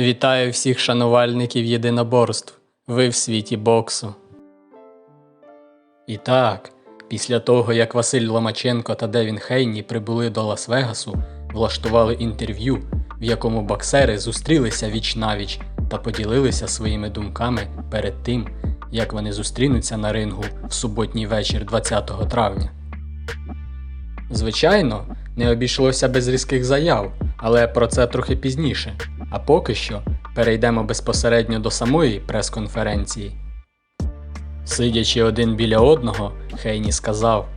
Вітаю всіх шанувальників єдиноборств. Ви в світі боксу. І так, після того, як Василь Ломаченко та Девін Хейні прибули до Лас-Вегасу, влаштували інтерв'ю, в якому боксери зустрілися віч навіч та поділилися своїми думками перед тим, як вони зустрінуться на рингу в суботній вечір 20 травня. Звичайно, не обійшлося без різких заяв, але про це трохи пізніше. А поки що перейдемо безпосередньо до самої прес-конференції. Сидячи один біля одного, Хейні сказав: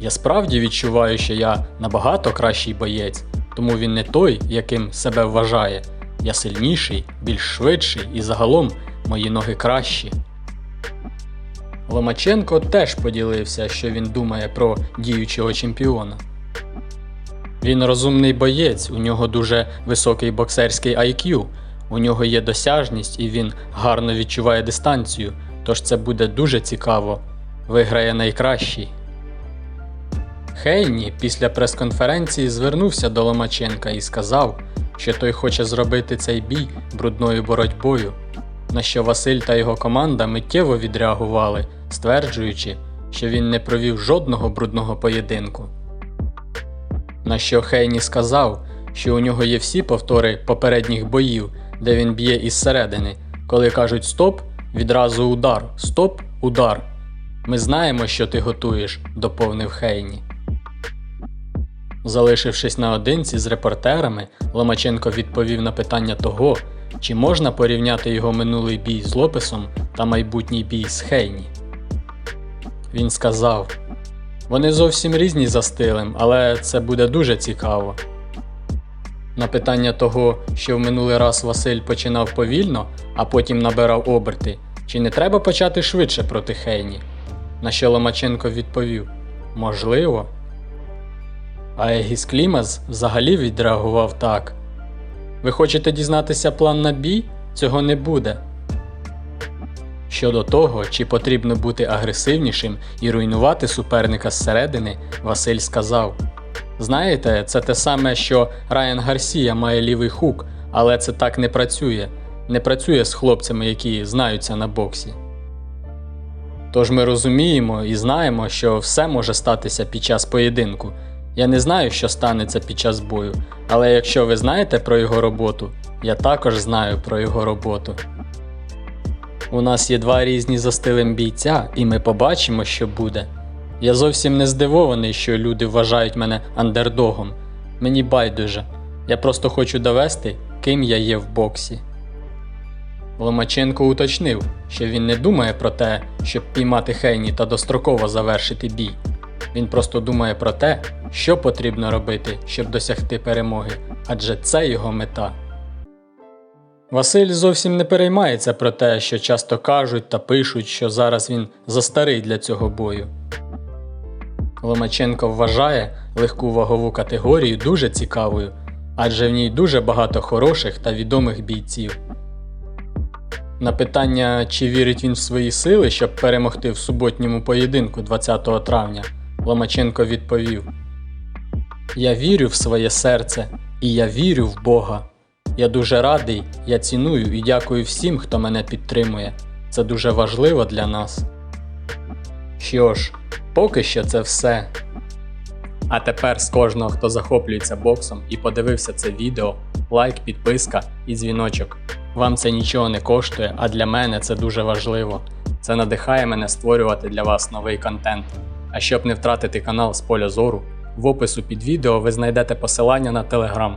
Я справді відчуваю, що я набагато кращий боєць, тому він не той, яким себе вважає. Я сильніший, більш швидший і загалом мої ноги кращі. Ломаченко теж поділився, що він думає про діючого чемпіона. Він розумний боєць, у нього дуже високий боксерський IQ, у нього є досяжність і він гарно відчуває дистанцію, тож це буде дуже цікаво. Виграє найкращий. Хейні після прес-конференції звернувся до Ломаченка і сказав, що той хоче зробити цей бій брудною боротьбою, на що Василь та його команда миттєво відреагували, стверджуючи, що він не провів жодного брудного поєдинку. На що Хейні сказав, що у нього є всі повтори попередніх боїв, де він б'є із середини. Коли кажуть стоп, відразу удар, стоп, удар. Ми знаємо, що ти готуєш, доповнив Хейні. Залишившись наодинці з репортерами, Ломаченко відповів на питання того, чи можна порівняти його минулий бій з Лопесом та майбутній бій з Хейні. Він сказав: Вони зовсім різні за стилем, але це буде дуже цікаво. На питання того, що в минулий раз Василь починав повільно, а потім набирав оберти, чи не треба почати швидше проти Хейні? На що Ломаченко відповів: Можливо. А Егіс Клімас взагалі відреагував так: Ви хочете дізнатися план на бій? Цього не буде. Щодо того, чи потрібно бути агресивнішим і руйнувати суперника зсередини, Василь сказав: Знаєте, це те саме, що Райан Гарсія має лівий хук, але це так не працює. Не працює з хлопцями, які знаються на боксі. Тож ми розуміємо і знаємо, що все може статися під час поєдинку. Я не знаю, що станеться під час бою, але якщо ви знаєте про його роботу, я також знаю про його роботу. У нас є два різні за стилем бійця, і ми побачимо, що буде. Я зовсім не здивований, що люди вважають мене андердогом. Мені байдуже. Я просто хочу довести, ким я є в боксі. Ломаченко уточнив, що він не думає про те, щоб піймати Хейні та достроково завершити бій. Він просто думає про те, що потрібно робити, щоб досягти перемоги, адже це його мета. Василь зовсім не переймається про те, що часто кажуть та пишуть, що зараз він застарий для цього бою. Ломаченко вважає легку вагову категорію дуже цікавою, адже в ній дуже багато хороших та відомих бійців. На питання, чи вірить він в свої сили, щоб перемогти в суботньому поєдинку 20 травня, Ломаченко відповів: Я вірю в своє серце, і я вірю в Бога. Я дуже радий, я ціную і дякую всім, хто мене підтримує. Це дуже важливо для нас. Що ж, поки що це все. А тепер з кожного, хто захоплюється боксом і подивився це відео, лайк, підписка і дзвіночок. Вам це нічого не коштує, а для мене це дуже важливо. Це надихає мене створювати для вас новий контент. А щоб не втратити канал з поля зору, в опису під відео ви знайдете посилання на телеграм.